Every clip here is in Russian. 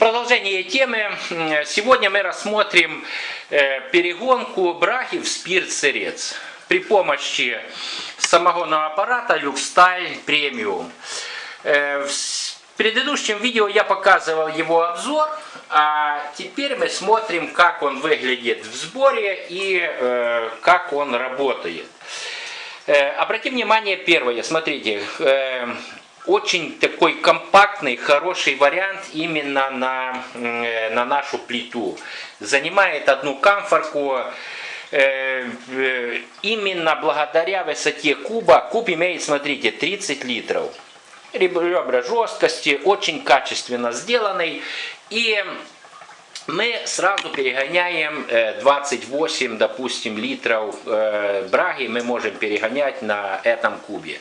Продолжение темы. Сегодня мы рассмотрим э, перегонку браги в спирт-сырец при помощи самогонного аппарата Люкстайль Премиум. Э, В предыдущем видео я показывал его обзор, а теперь мы смотрим, как он выглядит в сборе и э, как он работает. Обратим внимание, первое, смотрите, очень такой компактный, хороший вариант именно на, э, на нашу плиту. Занимает одну камфорку, э, э, именно благодаря высоте куба, куб имеет, смотрите, 30 литров. Ребра жесткости, очень качественно сделанный. И мы сразу перегоняем э, 28, допустим, литров браги, мы можем перегонять на этом кубе.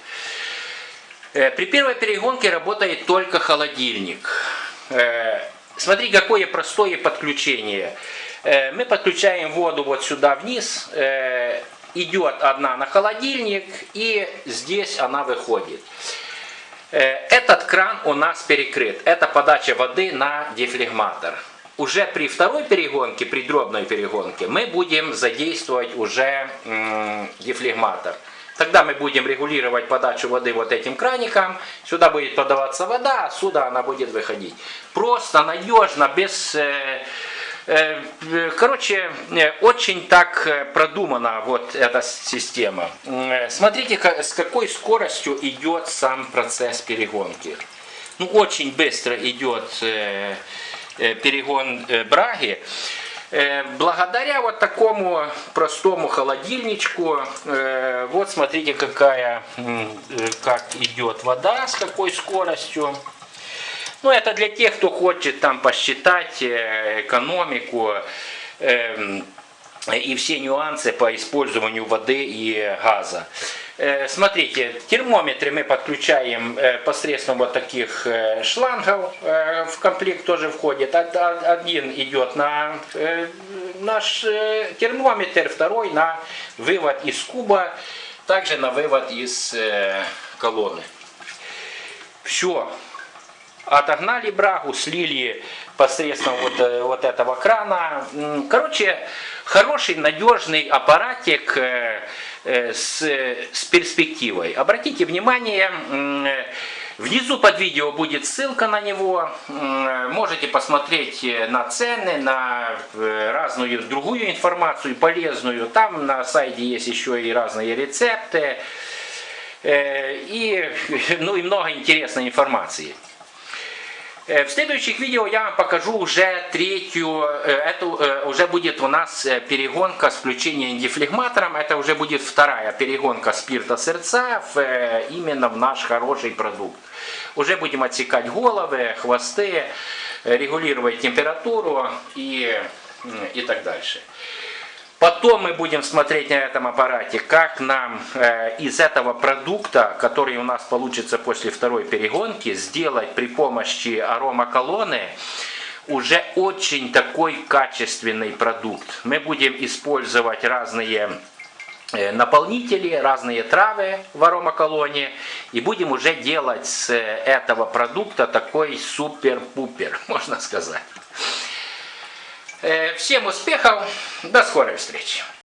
Э, При первой перегонке работает только холодильник. Э, Смотри, какое простое подключение. Э, Мы подключаем воду вот сюда вниз, идет одна на холодильник, и здесь она выходит. Этот кран у нас перекрыт. Это подача воды на дефлегматор. Уже при второй перегонке, при дробной перегонке, мы будем задействовать уже дефлегматор. Тогда мы будем регулировать подачу воды вот этим краником. Сюда будет подаваться вода, а сюда она будет выходить. Просто, надежно, без... э, э, Короче, э, очень так продумана вот эта система. Смотрите, с какой скоростью идет сам процесс перегонки. Ну, очень быстро идет перегон браги. Э, Благодаря вот такому простому холодильничку, э, вот смотрите, какая, э, как идет вода, с какой скоростью. Ну, это для тех, кто хочет там посчитать экономику эм, и все нюансы по использованию воды и газа. Э, Смотрите, термометры мы подключаем э, посредством вот таких э, шлангов, в комплект тоже входит. Од- од- Один идет на наш термометр, второй на вывод из куба, также на вывод из колонны. Все, отогнали брагу, слили посредством вот, э, вот этого крана. Короче, хороший, надежный аппаратик э, э, с, с перспективой. Обратите внимание, внизу под видео будет ссылка на него. Можете посмотреть на цены, на разную другую информацию полезную. Там на сайте есть еще и разные рецепты. И, ну, и много интересной информации. Э, В следующих видео я вам покажу уже третью, э, это э, уже будет у нас перегонка с включением дефлегматором, это уже будет вторая перегонка спирта сердца в, именно в наш хороший продукт. Уже будем отсекать головы, хвосты, регулировать температуру и, и так дальше. Потом мы будем смотреть на этом аппарате, как нам э, из этого продукта, который у нас получится после второй перегонки, сделать при помощи аромаколоны уже очень такой качественный продукт. Мы будем использовать разные э, наполнители, разные травы в аромаколоне и будем уже делать с этого продукта такой супер-пупер, можно сказать. Э, Всем успехов, до скорой встречи.